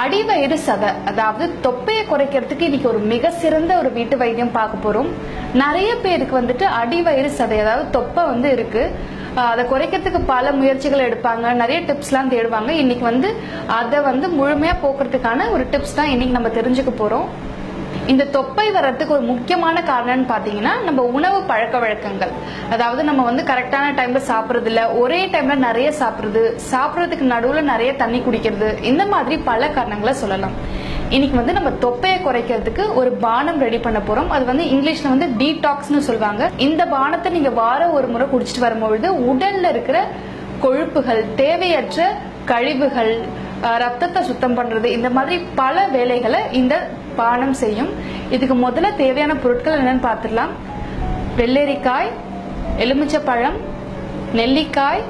அடிவயிறு சதை அதாவது தொப்பையை குறைக்கிறதுக்கு இன்னைக்கு ஒரு மிக சிறந்த ஒரு வீட்டு வைத்தியம் பார்க்க போறோம். நிறைய பேருக்கு வந்துட்டு அடிவயிறு சதை அதாவது தொப்பை வந்து இருக்கு. அதை குறைக்கிறதுக்கு பல முயற்சிகள் எடுப்பாங்க. நிறைய டிப்ஸ்லாம் தேடுவாங்க. இன்னைக்கு வந்து அதை வந்து முழுமையா போக்குறதுக்கான ஒரு டிப்ஸ் தான் இன்னைக்கு நம்ம தெரிஞ்சுக்க போறோம். இந்த தொப்பை வர்றதுக்கு ஒரு முக்கியமான காரணம்னு பார்த்தீங்கன்னா நம்ம உணவு பழக்க வழக்கங்கள். அதாவது நம்ம வந்து கரெக்டான டைம்ல சாப்பிட்றது இல்லை ஒரே டைம்ல நிறைய சாப்பிட்றது சாப்பிட்றதுக்கு நடுவில் நிறைய தண்ணி குடிக்கிறது இந்த மாதிரி பல காரணங்களை சொல்லலாம். இன்னைக்கு வந்து நம்ம தொப்பையை குறைக்கிறதுக்கு ஒரு பானம் ரெடி பண்ண போறோம். அது வந்து இங்கிலீஷ்ல வந்து டீடாக்ஸ்னு சொல்லுவாங்க. இந்த பானத்தை நீங்க வாரம் ஒரு முறை குடிச்சிட்டு வரும்பொழுது உடல்ல இருக்கிற கொழுப்புகள் தேவையற்ற கழிவுகள் ரத்தத்தை சுத்தம் பண்றது. இந்த மாதிரி பல வேலைகளை இந்த பானம் செய்யும். இதுக்கு முதல்ல தேவையான பொருட்கள் என்னன்னு பார்த்துடலாம். வெள்ளரிக்காய் எலுமிச்சப்பழம் நெல்லிக்காய்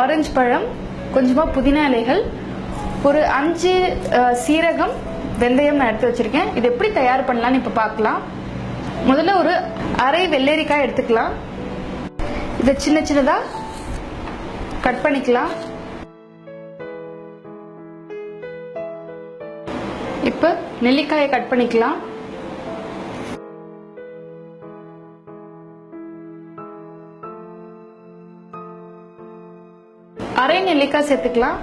ஆரஞ்சு பழம் கொஞ்சமாக புதினா இலைகள். ஒரு அஞ்சு சீரகம் வெந்தயம் நான் எடுத்து வச்சிருக்கேன். இது எப்படி தயார் பண்ணலாம்னு இப்போ பார்க்கலாம். முதல்ல ஒரு அரை வெள்ளரிக்காய் எடுத்துக்கலாம். இதை சின்ன சின்னதாக கட் பண்ணிக்கலாம். இப்போ நெல்லிக்காயை கட் பண்ணிக்கலாம். அரை நெல்லிக்காய் சேர்த்துக்கலாம்.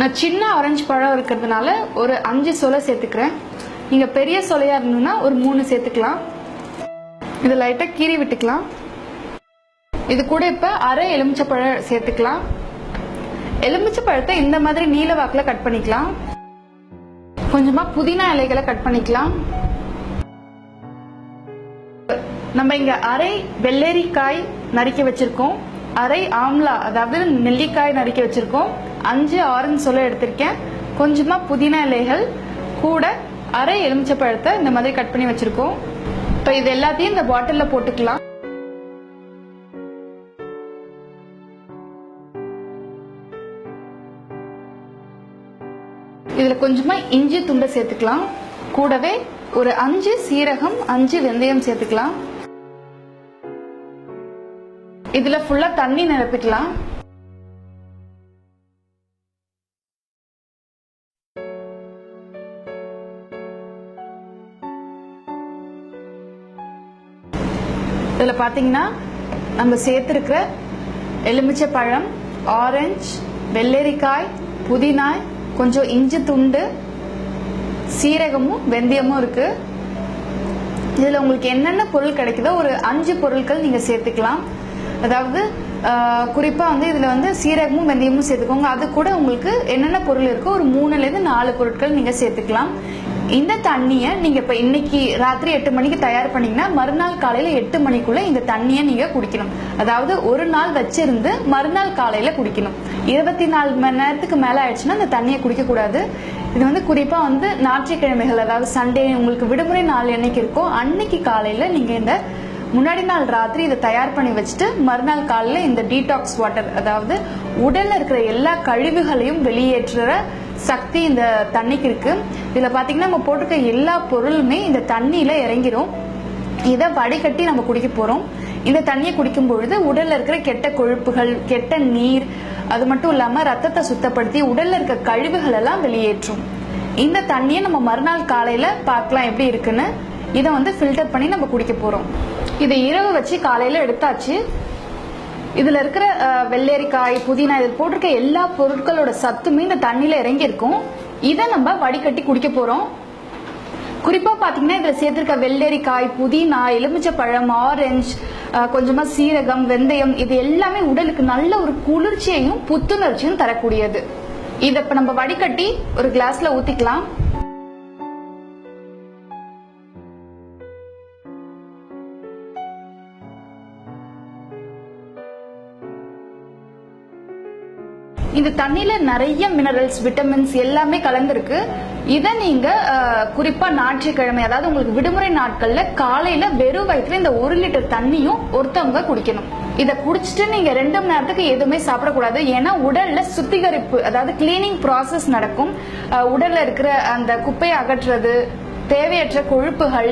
நான் சின்ன ஆரஞ்சு பழம் இருக்கிறதுனால ஒரு அஞ்சு சொலை சேர்த்துக்கிறேன். நீங்க பெரிய சொலையா இருந்ததுன்னா ஒரு மூணு சேர்த்துக்கலாம். இது லைட்டா கீறி விட்டுக்கலாம். இது கூட இப்போ அரை எலுமிச்சை பழம் சேர்த்துக்கலாம். எலுமிச்சை பழத்தை இந்த மாதிரி நீல வாக்குல கட் பண்ணிக்கலாம். கொஞ்சமா புதினா இலைகளை கட் பண்ணிக்கலாம். நம்ம இங்க அரை வெள்ளரிக்காய் நறுக்கி வச்சிருக்கோம். அரை ஆம்லா அதாவது நெல்லிக்காய் நறுக்கி வச்சிருக்கோம். அஞ்சு ஆரஞ்சு சொல்ல எடுத்திருக்கேன். கொஞ்சமா புதினா இலைகள் கூட அரை எலுமிச்சை பழத்தை இந்த மாதிரி கட் பண்ணி வச்சிருக்கோம். இப்போ இது எல்லாத்தையும் இந்த பாட்டில்ல போட்டுக்கலாம். இதில் கொஞ்சமாக இஞ்சி துண்டை சேர்த்துக்கலாம். கூடவே ஒரு அஞ்சு சீரகம் அஞ்சு வெந்தயம் சேர்த்துக்கலாம். இதில் ஃபுல்லாக தண்ணி நிரப்பிக்கலாம். இதில் பார்த்தீங்கன்னா நம்ம சேர்த்துருக்கிற எலுமிச்சை பழம் ஆரஞ்சு வெள்ளரிக்காய் புதினாய் கொஞ்சம் இஞ்சி துண்டு சீரகமும் வெந்தயமும் இருக்கு. இதில் உங்களுக்கு என்னென்ன பொருள் கிடைக்குதோ ஒரு அஞ்சு பொருட்கள் நீங்கள் சேர்த்துக்கலாம். அதாவது குறிப்பாக வந்து இதில் வந்து சீரகமும் வெந்தயமும் சேர்த்துக்கோங்க. அது கூட உங்களுக்கு என்னென்ன பொருள் இருக்கோ ஒரு மூணுலேருந்து நாலு பொருட்கள் நீங்கள் சேர்த்துக்கலாம். இந்த தண்ணியை நீங்க இப்ப இன்னைக்கு ராத்திரி எட்டு மணிக்கு தயார் பண்ணீங்கன்னா மறுநாள் காலையில எட்டு மணிக்குள்ள இந்த தண்ணியை நீங்க குடிக்கணும். அதாவது ஒரு நாள் வச்சிருந்து மறுநாள் காலையில குடிக்கணும். இருபத்தி நாலு மணி நேரத்துக்கு மேல ஆயிடுச்சுன்னா இந்த தண்ணியை குடிக்க கூடாது. இது வந்து குறிப்பா வந்து ஞாயிற்றுக்கிழமைகள் அதாவது சண்டே உங்களுக்கு விடுமுறை நாள் என்னைக்கு இருக்கோ அன்னைக்கு காலையில நீங்க இந்த முன்னாடி நாள் ராத்திரி இதை தயார் பண்ணி வச்சுட்டு மறுநாள் காலையில இந்த டீடாக்ஸ் வாட்டர் அதாவது உடல்ல இருக்கிற எல்லா கழிவுகளையும் வெளியேற்றுற சக்தி இந்த தண்ணிக்கு இருக்கு. இதுல பாத்தீங்கன்னா நம்ம போட்டிருக்க எல்லா பொருளுமே இந்த தண்ணியில இறங்கிரும். இதை வடிகட்டி நம்ம குடிக்க போறோம். இந்த தண்ணியை குடிக்கும் பொழுது உடல்ல இருக்கிற கெட்ட கொழுப்புகள் கெட்ட நீர் அது மட்டும் இல்லாம ரத்தத்தை சுத்தப்படுத்தி உடல்ல இருக்க கழிவுகள் எல்லாம் வெளியேற்றும். இந்த தண்ணியை நம்ம மறுநாள் காலையில பார்க்கலாம் எப்படி இருக்குன்னு இதை வந்து ஃபில்டர் பண்ணி நம்ம குடிக்க போறோம். இதை இரவு வச்சு காலையில எடுத்தாச்சு. இதுல இருக்கிற வெள்ளரிக்காய் புதினா இதில் போட்டிருக்க எல்லா பொருட்களோட சத்துமே இந்த தண்ணியில இறங்கி இருக்கும் இதை நம்ம வடிகட்டி குடிக்க போறோம். குறிப்பா பாத்தீங்கன்னா இதுல சேர்த்திருக்க வெள்ளரிக்காய் புதினா எலுமிச்சப்பழம் ஆரஞ்சு கொஞ்சமா சீரகம் வெந்தயம் இது எல்லாமே உடலுக்கு நல்ல ஒரு குளிர்ச்சியையும் புத்துணர்ச்சியும் தரக்கூடியது. இதை இப்ப நம்ம வடிகட்டி ஒரு கிளாஸ்ல ஊத்திக்கலாம். இந்த தண்ணியில நிறைய மினரல்ஸ் விட்டமின்ஸ் எல்லாமே கலந்துருக்கு. இதை நீங்க குறிப்பா ஞாயிற்றுக்கிழமை அதாவது உங்களுக்கு விடுமுறை நாட்கள்ல காலையில வெறும் வயிற்றுல இந்த ஒரு லிட்டர் தண்ணியும் ஒருத்தவங்க குடிக்கணும். இதை குடிச்சிட்டு நீங்க ரெண்டு மணி நேரத்துக்கு எதுவுமே சாப்பிடக்கூடாது. ஏன்னா உடல்ல சுத்திகரிப்பு அதாவது கிளீனிங் ப்ராசஸ் நடக்கும். உடல்ல இருக்கிற அந்த குப்பையை அகற்றுறது தேவையற்ற கொழுப்புகள்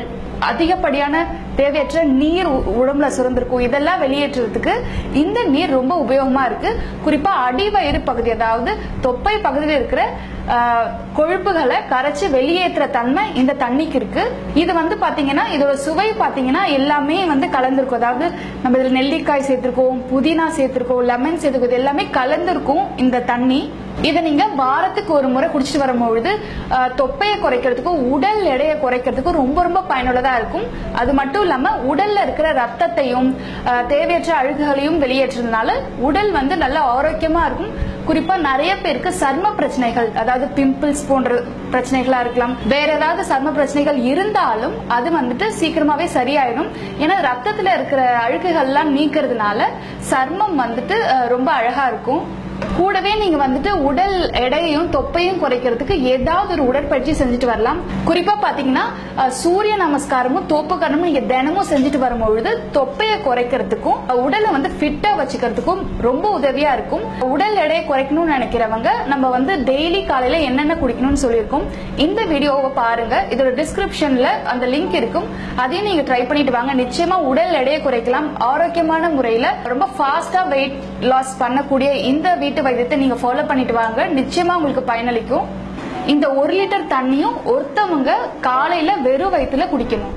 அதிகப்படியான தேவையற்ற நீர் உ- உடம்புல சுரந்திருக்கும். இதெல்லாம் வெளியேற்றுறதுக்கு இந்த நீர் ரொம்ப உபயோகமா இருக்கு. குறிப்பா அடிவயிறு பகுதி அதாவது தொப்பை பகுதியில் இருக்கிற கொழுப்புகளை கரைச்சு வெளியேற்றுற தன்மை இந்த தண்ணிக்கு இருக்கு. இது வந்து பாத்தீங்கன்னா இதோட சுவை பாத்தீங்கன்னா எல்லாமே வந்து கலந்துருக்கும். அதாவது நம்ம இதுல நெல்லிக்காய் சேர்த்திருக்கோம் புதினா சேர்த்திருக்கோம் லெமன் சேர்த்துருக்கோம் இது எல்லாமே கலந்துருக்கும் இந்த தண்ணி. இதை நீங்க வாரத்துக்கு ஒரு முறை குடிச்சிட்டு வரும்பொழுது தொப்பையை குறைக்கிறதுக்கும் உடல் எடையை குறைக்கிறதுக்கும் ரொம்ப ரொம்ப பயனுள்ளதா இருக்கும். அது மட்டும் இல்லாம உடல்ல இருக்கிற ரத்தத்தையும் தேவையற்ற அழுகுகளையும் வெளியேற்றதுனால உடல் வந்து நல்ல ஆரோக்கியமா இருக்கும். குறிப்பா நிறைய பேருக்கு சர்ம பிரச்சனைகள் அதாவது பிம்பிள்ஸ் போன்ற பிரச்சனைகளா இருக்கலாம் வேற ஏதாவது சர்ம பிரச்சனைகள் இருந்தாலும் அது வந்துட்டு சீக்கிரமாவே சரியாயிடும். ஏன்னா ரத்தத்துல இருக்கிற அழுக்குகள்லாம் நீக்கிறதுனால சர்மம் வந்துட்டு ரொம்ப அழகா இருக்கும். கூடவே நீங்க வந்துட்டு உடல் எடையையும் தொப்பையும் குறைக்கிறதுக்கு ஏதாவது ஒரு உடற்பயிற்சி செஞ்சுட்டு வரலாம். குறிப்பா பாத்தீங்கன்னா சூரிய நமஸ்காரமும் தோப்புக்கரணமும் நீங்க தினமும் செஞ்சுட்டு வரும்பொழுது தொப்பையை குறைக்கிறதுக்கும் உடலை வந்து ஃபிட்டா வச்சுக்கிறதுக்கும் ரொம்ப உதவியா இருக்கும். உடல் எடையை குறைக்கணும்னு நினைக்கிறவங்க நம்ம வந்து டெய்லி காலையில என்னென்ன குடிக்கணும்னு சொல்லியிருக்கோம். இந்த வீடியோவை பாருங்க. இதோட டிஸ்கிரிப்ஷன்ல அந்த லிங்க் இருக்கும். அதையும் நீங்க ட்ரை பண்ணிட்டு வாங்க. நிச்சயமா உடல் எடையை குறைக்கலாம். ஆரோக்கியமான முறையில ரொம்ப ஃபாஸ்டா வெயிட் லாஸ் பண்ணக்கூடிய இந்த வீட்டு வைத்தியத்தை நீங்க ஃபாலோ பண்ணிட்டு வாங்க. நிச்சயமா உங்களுக்கு பயனளிக்கும். இந்த ஒரு லிட்டர் தண்ணியும் ஒருத்தவங்க காலையில வெறும் வயிற்றுல குடிக்கணும்.